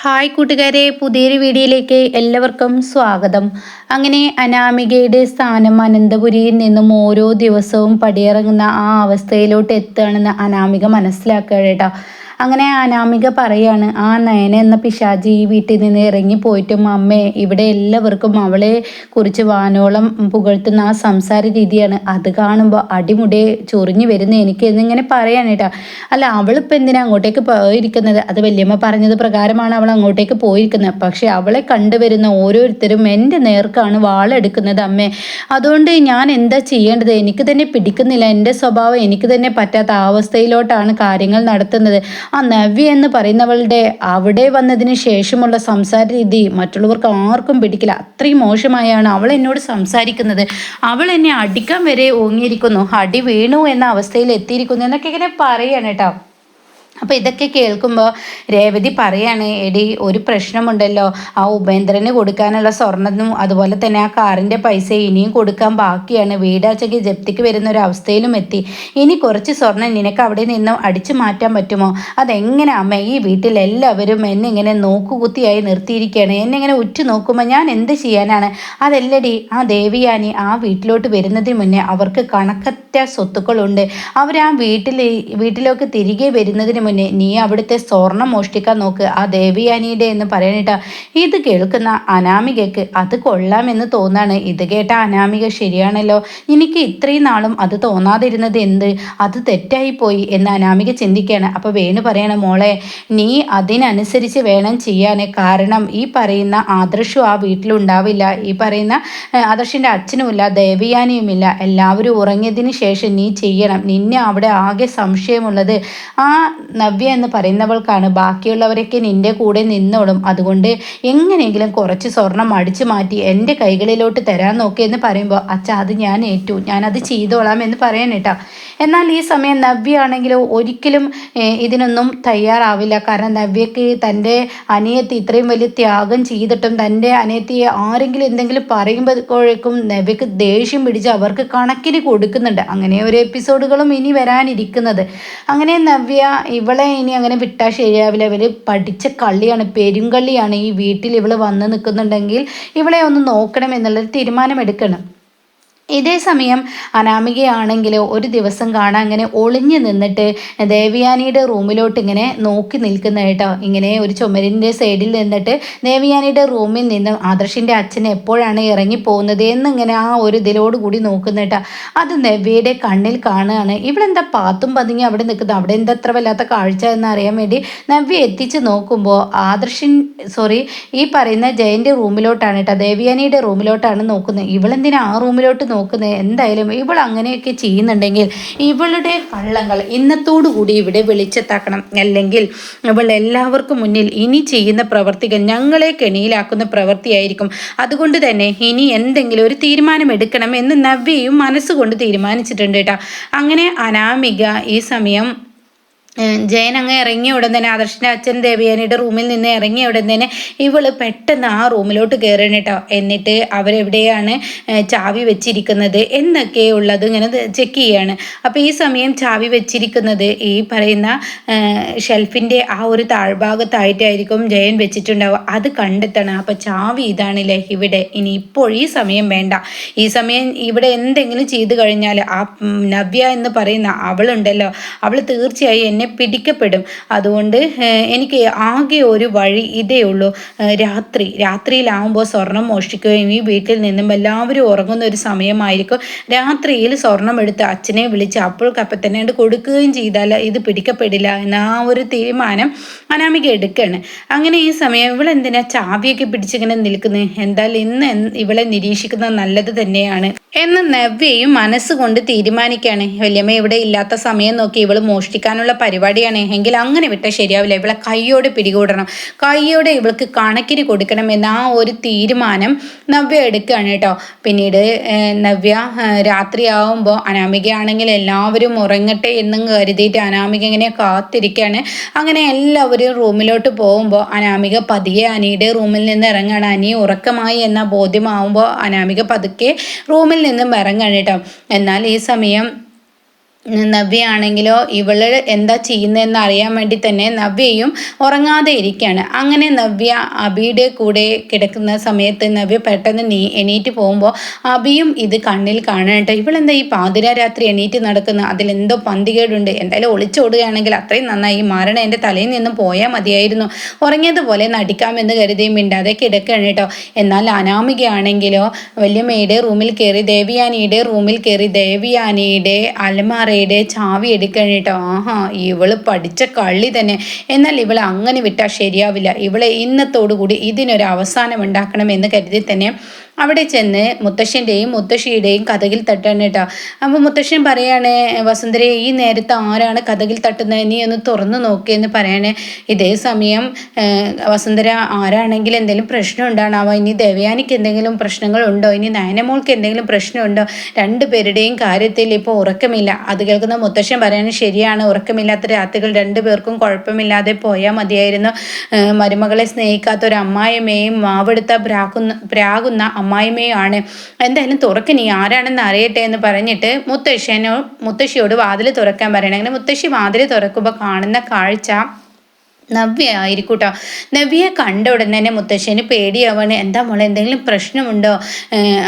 Hi കൂട്ടുകാരെ പുതിയൊരു വീഡിയോയിലേക്ക് എല്ലാവർക്കും സ്വാഗതം. അങ്ങനെ അനാമികയുടെ സ്ഥാനം അനന്തപുരിയിൽ നിന്നും ഓരോ ദിവസവും പടിയിറങ്ങുന്ന ആ അവസ്ഥയിലോട്ട് എത്തുകയാണെന്ന് അനാമിക മനസ്സിലാക്കുക കേട്ടോ. അങ്ങനെ അനാമിക പറയാണ് ആ നയന എന്ന പിശാജി ഈ വീട്ടിൽ നിന്ന് ഇറങ്ങി പോയിട്ടും അമ്മേ ഇവിടെ എല്ലാവർക്കും അവളെ കുറിച്ച് വാനോളം പുകഴ്ത്തുന്ന ആ സംസാര രീതിയാണ്. അത് കാണുമ്പോൾ അടിമുടി ചൊറിഞ്ഞു വരുന്ന എനിക്ക് എന്നിങ്ങനെ പറയാണ് കേട്ടോ അല്ല അവളിപ്പോൾ എന്തിനാ അങ്ങോട്ടേക്ക് പോയിരിക്കുന്നത്? അത് വല്യമ്മ പറഞ്ഞത് പ്രകാരമാണ് അവൾ അങ്ങോട്ടേക്ക് പോയിരിക്കുന്നത്. പക്ഷെ അവളെ കണ്ടുവരുന്ന ഓരോരുത്തരും എന്റെ നേർക്കാണ് വാളെടുക്കുന്നത് അമ്മേ. അതുകൊണ്ട് ഞാൻ എന്താ ചെയ്യേണ്ടത്? എനിക്ക് തന്നെ പിടിക്കുന്നില്ല. എന്റെ സ്വഭാവം എനിക്ക് തന്നെ പറ്റാത്ത അവസ്ഥയിലോട്ടാണ് കാര്യങ്ങൾ നടത്തുന്നത്. ആ നവ്യ എന്ന് പറയുന്നവളുടെ അവിടെ വന്നതിന് ശേഷമുള്ള സംസാര രീതി മറ്റുള്ളവർക്ക് ആർക്കും പിടിക്കില്ല. അത്രയും മോശമായാണ് അവൾ എന്നോട് സംസാരിക്കുന്നത്. അവൾ എന്നെ അടിക്കാൻ വരെ ഓങ്ങിയിരിക്കുന്നു. അടി വീണു എന്ന അവസ്ഥയിൽ എത്തിയിരിക്കുന്നു എന്നൊക്കെ ഇങ്ങനെ പറയാണ് കേട്ടോ. അപ്പോൾ ഇതൊക്കെ കേൾക്കുമ്പോൾ രേവതി പറയാണ് എടി ഒരു പ്രശ്നമുണ്ടല്ലോ. ആ ഉപേന്ദ്രന് കൊടുക്കാനുള്ള സ്വർണവും അതുപോലെ തന്നെ ആ കാറിന്റെ പൈസ ഇനിയും കൊടുക്കാൻ ബാക്കിയാണ്. വീടാച്ചയ്ക്ക് ജപ്തിക്ക് വരുന്ന ഒരു അവസ്ഥയിലും എത്തി. ഇനി കുറച്ച് സ്വർണം നിനക്ക് അവിടെ നിന്നും അടിച്ചു മാറ്റാൻ പറ്റുമോ? അതെങ്ങനെ അമ്മ? ഈ വീട്ടിൽ എല്ലാവരും എന്നെ ഇങ്ങനെ നോക്കുകുത്തിയായി നിർത്തിയിരിക്കുകയാണ്. എന്നെ ഇങ്ങനെ ഉറ്റു നോക്കുമ്പോൾ ഞാൻ എന്ത് ചെയ്യാനാണ്? അതല്ലടി ആ ദേവിയാനി ആ വീട്ടിലോട്ട് വരുന്നതിന് മുന്നേ അവർക്ക് കണക്കറ്റ സ്വത്തുക്കളുണ്ട്. അവർ ആ വീട്ടിൽ വീട്ടിലേക്ക് തിരികെ വരുന്നതിന് മുന്നേ നീ അവിടുത്തെ സ്വർണം മോഷ്ടിക്കാൻ നോക്ക്. ആ ദേവിയാനിയുടെ എന്ന് പറയാനിട്ട ഇത് കേൾക്കുന്ന അനാമികയ്ക്ക് അത് കൊള്ളാമെന്ന് തോന്നാണ്. ഇത് കേട്ട അനാമിക ശരിയാണല്ലോ. എനിക്ക് ഇത്രയും നാളും അത് തോന്നാതിരുന്നത് എന്ത്? അത് തെറ്റായി പോയി എന്ന് അനാമിക ചിന്തിക്കുകയാണ്. അപ്പോൾ വേണു പറയണം മോളെ നീ അതിനനുസരിച്ച് വേണം ചെയ്യാൻ കാരണം ഈ പറയുന്ന ആദർശം ആ വീട്ടിലുണ്ടാവില്ല ഈ പറയുന്ന ആദർശിന്റെ അച്ഛനുമില്ല ദേവിയാനിയുമില്ല. എല്ലാവരും ഉറങ്ങിയതിന് ശേഷം നീ ചെയ്യണം. നിന്നെ അവിടെ ആകെ സംശയമുള്ളത് ആ നവ്യ എന്ന് പറയുന്നവൾക്കാണ് ബാക്കിയുള്ളവരൊക്കെ നിന്റെ കൂടെ നിന്നോളും. അതുകൊണ്ട് എങ്ങനെയെങ്കിലും കുറച്ച് സ്വർണം അടിച്ചു മാറ്റി എന്റെ കൈകളിലോട്ട് തരാൻ നോക്കിയെന്ന് പറയുമ്പോൾ അച്ഛ അത് ഞാൻ ഏറ്റു. ഞാനത് ചെയ്തോളാം എന്ന് പറയാൻ കേട്ടോ. എന്നാൽ ഈ സമയം നവ്യ ആണെങ്കിലും ഒരിക്കലും ഇതിനൊന്നും തയ്യാറാവില്ല. കാരണം നവ്യക്ക് തന്റെ അനിയത്തി ഇത്രയും വലിയ ത്യാഗം ചെയ്തിട്ടും തന്റെ അനിയത്തിയെ ആരെങ്കിലും എന്തെങ്കിലും പറയുമ്പോഴേക്കും നവ്യക്ക് ദേഷ്യം പിടിച്ച് അവർക്ക് കണക്കിന് കൊടുക്കുന്നുണ്ട്. അങ്ങനെ ഒരു എപ്പിസോഡുകളും ഇനി വരാനിരിക്കുന്നത്. അങ്ങനെ നവ്യ ഇവളെ ഇനി അങ്ങനെ വിട്ടാൽ ശരിയാവില്ല. ഇവർ പഠിച്ച കള്ളിയാണ് പെരുങ്കള്ളിയാണ്. ഈ വീട്ടിൽ ഇവൾ വന്ന് നിൽക്കുന്നുണ്ടെങ്കിൽ ഇവളെ ഒന്ന് നോക്കണം എന്നുള്ളൊരു തീരുമാനമെടുക്കണം. ഇതേ സമയം അനാമികയാണെങ്കിൽ ഒരു ദിവസം കാണാൻ അങ്ങനെ ഒളിഞ്ഞു നിന്നിട്ട് ദേവിയാനിയുടെ റൂമിലോട്ട് ഇങ്ങനെ നോക്കി നിൽക്കുന്ന കേട്ടോ. ഇങ്ങനെ ഒരു ചുമരിന്റെ സൈഡിൽ നിന്നിട്ട് ദേവിയാനിയുടെ റൂമിൽ നിന്ന് ആദർശിന്റെ അച്ഛൻ എപ്പോഴാണ് ഇറങ്ങി പോകുന്നത് എന്നിങ്ങനെ ആ ഒരു ഇതിലോട് കൂടി നോക്കുന്ന കേട്ടോ. അത് നവ്യയുടെ കണ്ണിൽ കാണുകയാണ്. ഇവിടെ എന്താ പാത്തും പതുങ്ങി അവിടെ നിൽക്കുന്നത്? അവിടെ എന്താ അത്ര വല്ലാത്ത കാഴ്ച എന്ന് അറിയാൻ വേണ്ടി നവ്യ എത്തിച്ച് നോക്കുമ്പോൾ ആദർശൻ സോറി ഈ പറയുന്ന ജയന്റെ റൂമിലോട്ടാണ് കേട്ടോ. ദേവിയാനിയുടെ റൂമിലോട്ടാണ് നോക്കുന്നത്. ഇവളെന്തിനാ ആ റൂമിലോട്ട് നോക്കുന്നത് എന്തായാലും ഇവൾ അങ്ങനെയൊക്കെ ചെയ്യുന്നുണ്ടെങ്കിൽ ഇവളുടെ കള്ളങ്ങൾ ഇന്നത്തോടു കൂടി ഇവിടെ വെളിച്ചത്താക്കണം. അല്ലെങ്കിൽ ഇവൾ എല്ലാവർക്കും മുന്നിൽ ഇനി ചെയ്യുന്ന പ്രവർത്തികൾ ഞങ്ങളെ കെണിയിലാക്കുന്ന പ്രവൃത്തിയായിരിക്കും അതുകൊണ്ട് തന്നെ ഇനി എന്തെങ്കിലും ഒരു തീരുമാനം എടുക്കണം എന്ന് നവ്യയും മനസ്സുകൊണ്ട് തീരുമാനിച്ചിട്ടുണ്ട് കേട്ടോ. അങ്ങനെ അനാമിക ഈ സമയം ജയൻ അങ്ങ് ഇറങ്ങിയ ഉടൻ തന്നെ ആദർശിന്റെ അച്ഛൻ ദേവിയാനിയുടെ റൂമിൽ നിന്ന് ഇറങ്ങിയ ഉടൻ തന്നെ ഇവൾ പെട്ടെന്ന് ആ റൂമിലോട്ട് കയറണം കേട്ടോ എന്നിട്ട് അവരെവിടെയാണ് ചാവി വെച്ചിരിക്കുന്നത് എന്നൊക്കെ ഉള്ളത് ഇങ്ങനെ ചെക്ക് ചെയ്യാണ്. അപ്പോൾ ഈ സമയം ചാവി വെച്ചിരിക്കുന്നത് ഈ പറയുന്ന ഷെൽഫിന്റെ ആ ഒരു താഴ്ഭാഗത്തായിട്ടായിരിക്കും ജയൻ വെച്ചിട്ടുണ്ടാവുക. അത് കണ്ടെത്തണം. അപ്പോൾ ചാവി ഇതാണല്ലേ ഇവിടെ. ഇനി ഇപ്പോൾ ഈ സമയം വേണ്ട. ഈ സമയം ഇവിടെ എന്തെങ്കിലും ചെയ്തു കഴിഞ്ഞാൽ ആ നവ്യ എന്ന് പറയുന്ന അവളുണ്ടല്ലോ. അവൾ തീർച്ചയായും എന്നെ പിടിക്കപ്പെടും. അതുകൊണ്ട് എനിക്ക് ആകെ ഒരു വഴി ഇതേ ഉള്ളൂ. രാത്രി. രാത്രിയിലാവുമ്പോൾ സ്വർണം മോഷ്ടിക്കുകയും ഈ വീട്ടിൽ നിന്നും എല്ലാവരും ഉറങ്ങുന്ന ഒരു സമയമായിരിക്കും. രാത്രിയിൽ സ്വർണം എടുത്ത് അച്ഛനെ വിളിച്ച് അപ്പോൾ തന്നെ കൊടുക്കുകയും ചെയ്താൽ ഇത് പിടിക്കപ്പെടില്ല എന്ന ആ ഒരു തീരുമാനം അനാമിക എടുക്കുകയാണ് അങ്ങനെ ഈ സമയം ഇവളെന്തിനാ ചാവിയൊക്കെ പിടിച്ചിങ്ങനെ നിൽക്കുന്നത് എന്തായാലും ഇന്ന് ഇവളെ നിരീക്ഷിക്കുന്നത് നല്ലത് തന്നെയാണ്. എന്ന് നവ്യയും മനസ്സുകൊണ്ട് തീരുമാനിക്കുകയാണ് വല്യമ്മ ഇവിടെ ഇല്ലാത്ത സമയം നോക്കി ഇവൾ മോഷ്ടിക്കാനുള്ള പരിപാടിയാണ്. എങ്കിൽ അങ്ങനെ വിട്ടാൽ ശരിയാവില്ല. ഇവളെ കൈയോടെ പിടികൂടണം. കൈയോടെ ഇവൾക്ക് കണക്കിന് കൊടുക്കണം എന്ന ആ ഒരു തീരുമാനം നവ്യ എടുക്കുകയാണ് കേട്ടോ. പിന്നീട് നവ്യ രാത്രിയാവുമ്പോൾ അനാമികയാണെങ്കിൽ എല്ലാവരും ഉറങ്ങട്ടെ എന്നും കരുതിയിട്ട് അനാമിക ഇങ്ങനെ കാത്തിരിക്കുകയാണ്. അങ്ങനെ എല്ലാവരും റൂമിലോട്ട് പോകുമ്പോൾ അനാമിക പതിയെ അനിയുടെ റൂമിൽ നിന്ന് ഇറങ്ങണം. അനി ഉറക്കമായി എന്ന ബോധ്യമാവുമ്പോൾ അനാമിക പതുക്കെ റൂമിൽ നിന്നും ഇറങ്ങണം കേട്ടോ. എന്നാൽ ഈ സമയം നവ്യയാണെങ്കിലോ ഇവൾ എന്താ ചെയ്യുന്നതെന്ന് അറിയാൻ വേണ്ടി തന്നെ നവ്യയും ഉറങ്ങാതെ ഇരിക്കുകയാണ് അങ്ങനെ നവ്യ അബിയുടെ കൂടെ കിടക്കുന്ന സമയത്ത് നവ്യ പെട്ടെന്ന് നീ എണീറ്റ് പോകുമ്പോൾ അബിയും ഇത് കണ്ണിൽ കാണാനായിട്ട് ഇവളെന്താ ഈ പാതിര രാത്രി എണീറ്റ് നടക്കുന്ന? അതിലെന്തോ പന്തികേടുണ്ട്. എന്തായാലും ഒളിച്ചോടുകയാണെങ്കിൽ അത്രയും നന്നായി മരണം എന്റെ തലയിൽ നിന്നും പോയാൽ മതിയായിരുന്നു. ഉറങ്ങിയതുപോലെ നടിക്കാമെന്ന് കരുതി മിണ്ടാതെ കിടക്കുകയാണ് കേട്ടോ. എന്നാൽ അനാമികയാണെങ്കിലോ വല്യമ്മയുടെ റൂമിൽ കയറി ദേവിയാനിയുടെ റൂമിൽ കയറി ദേവിയാനിയുടെ അലമാറ കടയുടെ ചാവി എടുക്കണം കേട്ടോ ആഹാ ഇവൾ പഠിച്ച കള്ളി തന്നെ. എന്നാൽ ഇവളെ അങ്ങനെ വിട്ടാൽ ശരിയാവില്ല. ഇവളെ ഇന്നത്തോടുകൂടി ഇതിനൊരു അവസാനം ഉണ്ടാക്കണം എന്ന് കരുതി തന്നെ അവിടെ ചെന്ന് മുത്തശ്ശന്റെയും മുത്തശ്ശിയുടെയും കഥകിൽ തട്ടാണ് കേട്ടോ. അപ്പോൾ മുത്തശ്ശൻ പറയാണ് വസുന്ധരയെ ഈ നേരത്തെ ആരാണ് കഥകിൽ തട്ടുന്നത്? നീ ഒന്ന് തുറന്നു നോക്കിയെന്ന് പറയണേ. ഇതേ സമയം വസുന്ധര ആരാണെങ്കിൽ എന്തെങ്കിലും പ്രശ്നം ഉണ്ടാണാവോ? ഇനി ദേവയാനിക്ക് എന്തെങ്കിലും പ്രശ്നങ്ങളുണ്ടോ ഇനി നയനമോൾക്ക് എന്തെങ്കിലും പ്രശ്നമുണ്ടോ രണ്ടുപേരുടെയും കാര്യത്തിൽ ഇപ്പോൾ ഉറക്കമില്ല. അത് കേൾക്കുന്ന മുത്തശ്ശൻ പറയാണ് ശരിയാണ് ഉറക്കമില്ലാത്ത രാത്രികൾ രണ്ടുപേർക്കും കുഴപ്പമില്ലാതെ പോയാൽ മതിയായിരുന്നു. മരുമകളെ സ്നേഹിക്കാത്ത ഒരു അമ്മായിമ്മയും മാവെടുത്ത പ്രാകുന്ന പ്രാകുന്ന അമ്മായിമ്മയാണ് എന്തായാലും തുറക്ക് നീ ആരാണെന്ന് അറിയട്ടെ എന്ന് പറഞ്ഞിട്ട് മുത്തശ്ശനോ മുത്തശ്ശിയോട് വാതിൽ തുറക്കാൻ പറയണം. അങ്ങനെ മുത്തശ്ശി വാതിൽ തുറക്കുമ്പോൾ കാണുന്ന കാഴ്ച നവ്യ ആയിരിക്കൂട്ടോ. നവ്യയെ കണ്ട ഉടൻ തന്നെ മുത്തശ്ശന് പേടിയാവാണ്. എന്താ മോളെ എന്തെങ്കിലും പ്രശ്നമുണ്ടോ?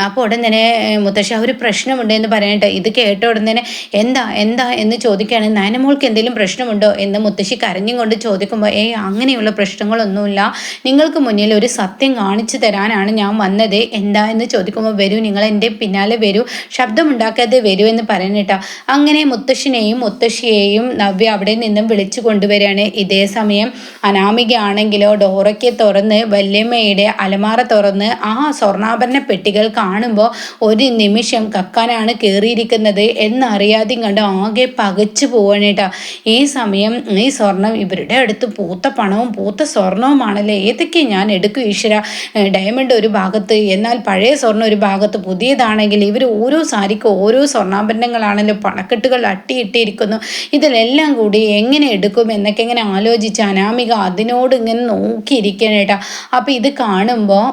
അപ്പോൾ ഉടൻ തന്നെ മുത്തശ്ശ ഒരു പ്രശ്നമുണ്ട് എന്ന് പറയട്ടെ ഇത് കേട്ട ഉടൻ തന്നെ എന്താ എന്താ? എന്ന് ചോദിക്കുകയാണ്. നയനമോൾക്ക് എന്തെങ്കിലും പ്രശ്നമുണ്ടോ? എന്ന് മുത്തശ്ശി കരഞ്ഞും കൊണ്ട് ചോദിക്കുമ്പോൾ ഏയ് അങ്ങനെയുള്ള പ്രശ്നങ്ങളൊന്നുമില്ല. നിങ്ങൾക്ക് മുന്നിൽ ഒരു സത്യം കാണിച്ചു തരാനാണ് ഞാൻ വന്നത്. എന്താ? എന്ന് ചോദിക്കുമ്പോൾ വരൂ നിങ്ങൾ എന്റെ പിന്നാലെ വരൂ. ശബ്ദമുണ്ടാക്കാതെ വരൂ എന്ന് പറയണേട്ടോ. അങ്ങനെ മുത്തശ്ശിനെയും മുത്തശ്ശിയെയും നവ്യ അവിടെ നിന്നും വിളിച്ചു കൊണ്ടുവരികയാണ്. ഇതേ സമയം അനാമിക ആണെങ്കിലോ ഡോറയ്ക്ക് തുറന്ന് വല്യമ്മയുടെ അലമാറ തുറന്ന് ആ സ്വർണാഭരണ പെട്ടികൾ കാണുമ്പോൾ ഒരു നിമിഷം കക്കാനാണ് കയറിയിരിക്കുന്നത് എന്നറിയാതെയും കണ്ട് ആകെ പകച്ചു പോവാനേട്ടാ ഈ സമയം ഈ സ്വർണം ഇവരുടെ അടുത്ത് പൂത്ത പണവും പൂത്ത സ്വർണവുമാണല്ലേ? ഏതൊക്കെ ഞാൻ എടുക്കും ഈശ്വര? ഡയമണ്ട് ഒരു ഭാഗത്ത് എന്നാൽ പഴയ സ്വർണം ഒരു ഭാഗത്ത് പുതിയതാണെങ്കിൽ ഇവർ ഓരോ സാരിക്ക് ഓരോ സ്വർണാഭരണങ്ങളാണല്ലോ പണക്കെട്ടുകൾ അട്ടിയിട്ടിരിക്കുന്നു. ഇതിലെല്ലാം കൂടി എങ്ങനെ എടുക്കും എന്നൊക്കെ എങ്ങനെ ആലോചിച്ചാണ് അനാമിക അതിനോട് ഇങ്ങനെ നോക്കിയിരിക്കണേട്ടാ അപ്പം ഇത് കാണുമ്പോൾ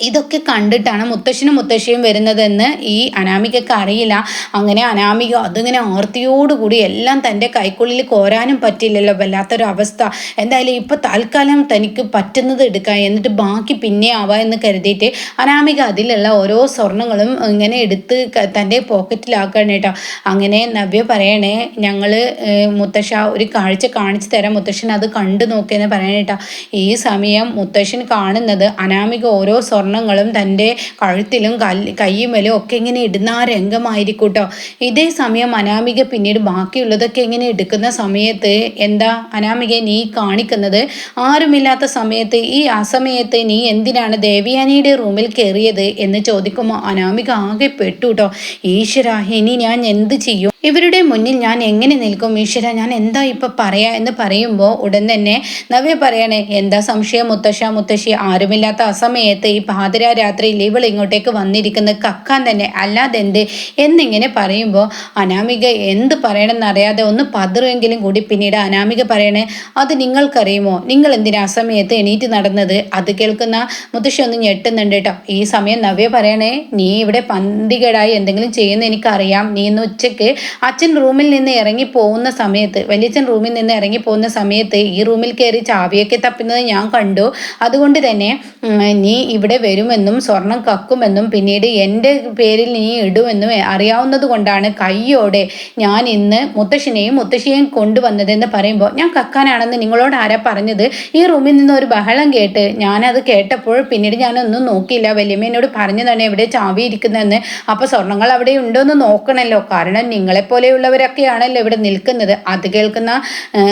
ഇതൊക്കെ കണ്ടിട്ടാണ് മുത്തശ്ശനും മുത്തശ്ശിയും വരുന്നതെന്ന് ഈ അനാമികക്ക് അറിയില്ല. അങ്ങനെ അനാമിക അതിങ്ങനെ ആർത്തിയോടുകൂടി എല്ലാം തന്റെ കൈക്കുള്ളിൽ കോരാനും പറ്റില്ലല്ലോ വല്ലാത്തൊരു അവസ്ഥ എന്തായാലും ഇപ്പോൾ തൽക്കാലം തനിക്ക് പറ്റുന്നത് എടുക്കാം എന്നിട്ട് ബാക്കി പിന്നെ ആവാം എന്ന് കരുതിയിട്ട് അനാമിക അതിലുള്ള ഓരോ സ്വർണങ്ങളും ഇങ്ങനെ എടുത്ത് തന്റെ പോക്കറ്റിലാക്കണം കേട്ടോ. അങ്ങനെ നവ്യ പറയണേ ഞങ്ങൾ മുത്തശ്ശ ഒരു കാഴ്ച കാണിച്ചു തരാം മുത്തശ്ശൻ അത് കണ്ടു നോക്കിയെന്ന് പറയണേട്ടാ ഈ സമയം മുത്തശ്ശൻ കാണുന്നത് അനാമിക ഓരോ സ്വർണ സ്വർണങ്ങളും തന്റെ കഴുത്തിലും കയ്യുമലും ഒക്കെ ഇങ്ങനെ ഇടുന്ന ആ രംഗമായിരിക്കൂട്ടോ ഇതേ സമയം അനാമിക പിന്നീട് ബാക്കിയുള്ളതൊക്കെ ഇങ്ങനെ എടുക്കുന്ന സമയത്ത് എന്താ അനാമിക നീ കാണിക്കുന്നത്? ആരുമില്ലാത്ത സമയത്ത് ഈ അസമയത്ത് നീ എന്തിനാണ് ദേവിയാനിയുടെ റൂമിൽ കയറിയത് എന്ന് ചോദിക്കുമ്പോൾ അനാമിക ആകെ പെട്ടു കേട്ടോ ഈശ്വര ഇനി ഞാൻ എന്ത് ചെയ്യും? ഇവരുടെ മുന്നിൽ ഞാൻ എങ്ങനെ നിൽക്കും? ഈശ്വര ഞാൻ എന്താ ഇപ്പൊ പറയാ എന്ന് പറയുമ്പോൾ ഉടൻ തന്നെ നവ്യ പറയണേ എന്താ സംശയം മുത്തശ്ശ? മുത്തശ്ശി ആരുമില്ലാത്ത ആ സമയത്ത് ഈ പാതിര രാത്രിയിൽ ഇവൾ ഇങ്ങോട്ടേക്ക് വന്നിരിക്കുന്നത് കക്കാൻ തന്നെ അല്ലാതെ എന്ത് എന്നിങ്ങനെ പറയുമ്പോൾ അനാമിക എന്ത് പറയണമെന്നറിയാതെ ഒന്ന് പതറുമെങ്കിലും കൂടി പിന്നീട് അനാമിക പറയണേ അത് നിങ്ങൾക്കറിയുമോ? നിങ്ങൾ എന്തിനാ ആ സമയത്ത് എണീറ്റ് നടന്നത്? അത് കേൾക്കുന്ന മുത്തശ്ശി ഒന്ന് ഞെട്ടുന്നുണ്ട് കേട്ടോ. ഈ സമയം നവ്യ പറയണേ നീ ഇവിടെ പന്തികേടായി എന്തെങ്കിലും ചെയ്യുന്ന എനിക്കറിയാം. നീ ഇന്ന് ഉച്ചയ്ക്ക് അച്ഛൻ റൂമിൽ നിന്ന് ഇറങ്ങി പോകുന്ന സമയത്ത് വലിയച്ഛൻ റൂമിൽ നിന്ന് ഇറങ്ങി പോകുന്ന സമയത്ത് ഈ റൂമിൽ കയറി ചാവിയൊക്കെ തപ്പുന്നത് ഞാൻ കണ്ടു. അതുകൊണ്ട് തന്നെ നീ ഇവിടെ വരുമെന്നും സ്വർണം കക്കുമെന്നും പിന്നീട് എന്റെ പേരിൽ നീ ഇടുമെന്നും അറിയാവുന്നത് കൊണ്ടാണ് കയ്യോടെ ഞാൻ ഇന്ന് മുത്തശ്ശിനെയും മുത്തശ്ശിയെയും കൊണ്ടുവന്നതെന്ന് പറയുമ്പോൾ ഞാൻ കക്കാനാണെന്ന് നിങ്ങളോട് ആരാ പറഞ്ഞത്? ഈ റൂമിൽ നിന്ന് ഒരു ബഹളം കേട്ട് ഞാനത് കേട്ടപ്പോൾ പിന്നീട് ഞാനൊന്നും നോക്കിയില്ല. വലിയമ്മ എന്നോട് പറഞ്ഞതാണ് എവിടെ ചാവി ഇരിക്കുന്നതെന്ന് അപ്പോൾ സ്വർണങ്ങൾ അവിടെ ഉണ്ടോ എന്ന് നോക്കണമല്ലോ കാരണം നിങ്ങളെ പോലെയുള്ളവരൊക്കെയാണല്ലോ ഇവിടെ നിൽക്കുന്നത്. അത് കേൾക്കുന്ന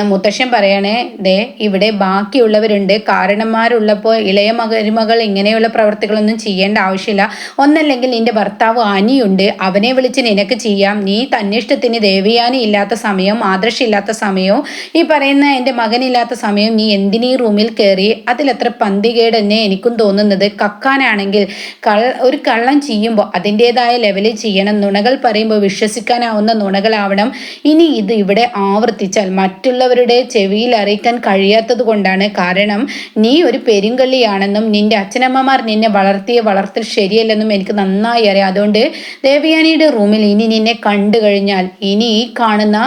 മുത്തശ്ശൻ പറയണേ ദേ ഇവിടെ ബാക്കിയുള്ളവരുണ്ട്. കാരണന്മാരുള്ളപ്പോൾ ഇളയ മകരുമകൾ ഇങ്ങനെയുള്ള പ്രവർത്തികളൊന്നും ചെയ്യേണ്ട ആവശ്യമില്ല. ഒന്നല്ലെങ്കിൽ നിന്റെ ഭർത്താവ് അനിയുണ്ട്. അവനെ വിളിച്ച് നിനക്ക് ചെയ്യാം. നീ തന്നിഷ്ടത്തിന് ദേവിയാനി ഇല്ലാത്ത സമയവും ആദർശില്ലാത്ത സമയവും ഈ പറയുന്ന എന്റെ മകനില്ലാത്ത സമയം നീ എന്തിനീ റൂമിൽ കയറി? അതിലെത്ര പന്തികേടെന്നെ എനിക്കും തോന്നുന്നത്. കക്കാനാണെങ്കിൽ കൾ ഒരു കള്ളം ചെയ്യുമ്പോൾ അതിന്റെതായ ലെവലിൽ ചെയ്യണം. നുണകൾ പറയുമ്പോൾ വിശ്വസിക്കാനാവുന്ന നുണകളാവണം. ഇനി ഇത് ഇവിടെ ആവർത്തിച്ചാൽ മറ്റുള്ളവരുടെ ചെവിയിൽ അറിയിക്കാൻ കഴിയാത്തത് കൊണ്ടാണ് കാരണം നീ ഒരു പെരുങ്കള്ളിയാണെന്നും നിന്റെ അച്ഛനമ്മമാർ നിന്നെ വളർത്തിയ വളർത്തൽ ശരിയല്ലെന്നും എനിക്ക് നന്നായി അറിയാം. അതുകൊണ്ട് ദേവയാനിയുടെ റൂമിൽ ഇനി നിന്നെ കണ്ടു കഴിഞ്ഞാൽ ഇനി ഈ കാണുന്ന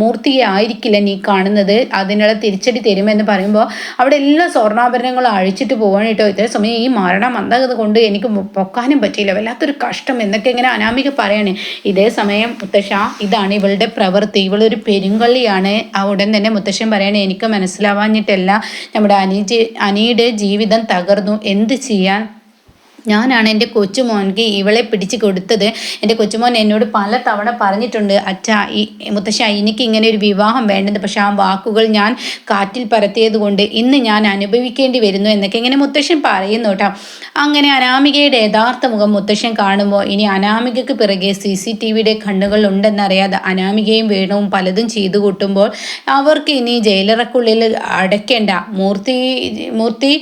മൂർത്തിയെ ആയിരിക്കില്ല നീ കാണുന്നത്. അതിനുള്ള തിരിച്ചടി തരുമെന്ന് പറയുമ്പോൾ അവിടെ എല്ലാ സ്വർണാഭരണങ്ങളും അഴിച്ചിട്ട് പോവാണ് കേട്ടോ. ഇതേ സമയം ഈ മരണം വന്നത് കൊണ്ട് എനിക്ക് പൊക്കാനും പറ്റിയില്ല. വല്ലാത്തൊരു കഷ്ടം എന്നൊക്കെ ഇങ്ങനെ അനാമിക പറയാണ്. ഇതേ സമയം മുത്തശ്ശ ഇതാണ് ഇവളുടെ പ്രവൃത്തി. ഇവളൊരു പെരുങ്കള്ളിയാണ്. ആ ഉടൻ തന്നെ മുത്തശ്ശൻ പറയണേ എനിക്ക് മനസ്സിലാവാഞ്ഞിട്ടല്ല. നമ്മുടെ അനി അനിയുടെ ജീവിതം തകർന്നു. എന്ത് ചെയ്യാൻ? ഞാനാണ് എന്റെ കൊച്ചുമോൻക്ക് ഇവളെ പിടിച്ച് കൊടുത്തത്. എന്റെ കൊച്ചുമോൻ എന്നോട് പല തവണ പറഞ്ഞിട്ടുണ്ട് അച്ഛ ഈ മുത്തശ്ശ എനിക്ക് ഇങ്ങനെ ഒരു വിവാഹം വേണ്ടത്. പക്ഷെ ആ വാക്കുകൾ ഞാൻ കാറ്റിൽ പരത്തിയത് കൊണ്ട് ഇന്ന് ഞാൻ അനുഭവിക്കേണ്ടി വരുന്നു എന്നൊക്കെ ഇങ്ങനെ മുത്തശ്ശൻ പറയുന്നു കേട്ടോ. അങ്ങനെ അനാമികയുടെ യഥാർത്ഥ മുഖം മുത്തശ്ശൻ കാണുമ്പോൾ ഇനി അനാമികയ്ക്ക് പിറകെ സി സി ടി വിയുടെ കണ്ണുകൾ ഉണ്ടെന്നറിയാതെ അനാമികയും വേണവും പലതും ചെയ്തു കൂട്ടുമ്പോൾ അവർക്ക് ഇനി ജയിലറക്കുള്ളിൽ അടയ്ക്കേണ്ട. മൂർത്തി മൂർത്തി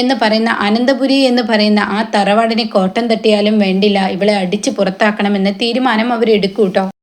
എന്ന് പറയുന്ന അനന്തപുരി എന്ന് പറയുന്ന ആ തറവാടിനെ കോട്ടം തട്ടിയാലും വേണ്ടില്ല. ഇവളെ അടിച്ച് പുറത്താക്കണമെന്ന് തീരുമാനം അവരെടുക്കൂട്ടോ. കേട്ടോ